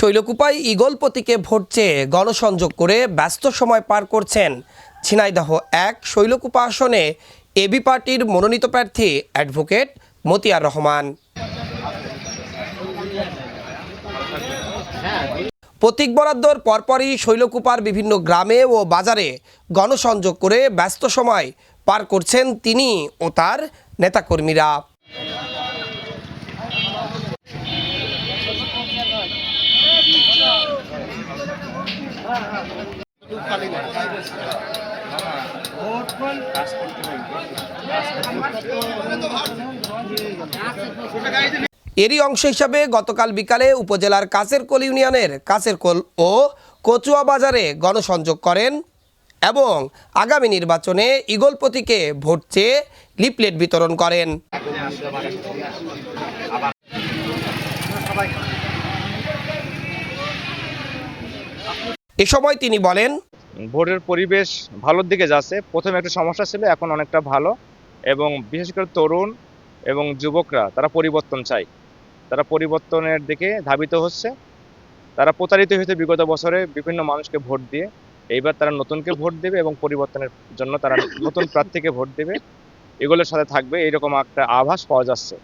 শৈলকুপায় eagle vote চেয়ে গণসংযোগ করে ব্যস্ত সময় পার করছেন ঝিনাইদহ এক। শৈলকুপা আসনে এবি পার্টির মনোনীত প্রার্থী অ্যাডভোকেট মতিয়ার রহমান। প্রতীক বরাদ্দর পরপরই শৈলকুপার বিভিন্ন গ্রামে ও বাজারে গণসংযোগ করে ব্যস্ত সময় পার করছেন তিনি ও তার নেতাকর্মীরা। এরই অংশ হিসাবে গতকাল বিকালে উপজেলার কাছেরকোল ইউনিয়নের কাছেরকোল ও কচুয়া বাজারে গণসংযোগ করেন এবং আগামী নির্বাচনে ইগল প্রতীকে ভোট চেয়ে লিপলেট বিতরণ করেন। এ সময় তিনি বলেন ভোটের পরিবেশ ভালোর দিকে যাচ্ছে। প্রথমে একটা সমস্যা ছিল, এখন অনেকটা ভালো। এবং বিশেষ করে তরুণ এবং যুবকরা, তারা পরিবর্তন চায়। তারা পরিবর্তনের দিকে ধাবিত হচ্ছে। তারা প্রতারিত হয়েছে বিগত বছরে বিভিন্ন মানুষকে ভোট দিয়ে। এইবার তারা নতুনকে ভোট দেবে এবং পরিবর্তনের জন্য তারা নতুন প্রার্থীকে ভোট দেবে। এগুলোর সাথে থাকবে, এইরকম একটা আভাস পাওয়া যাচ্ছে।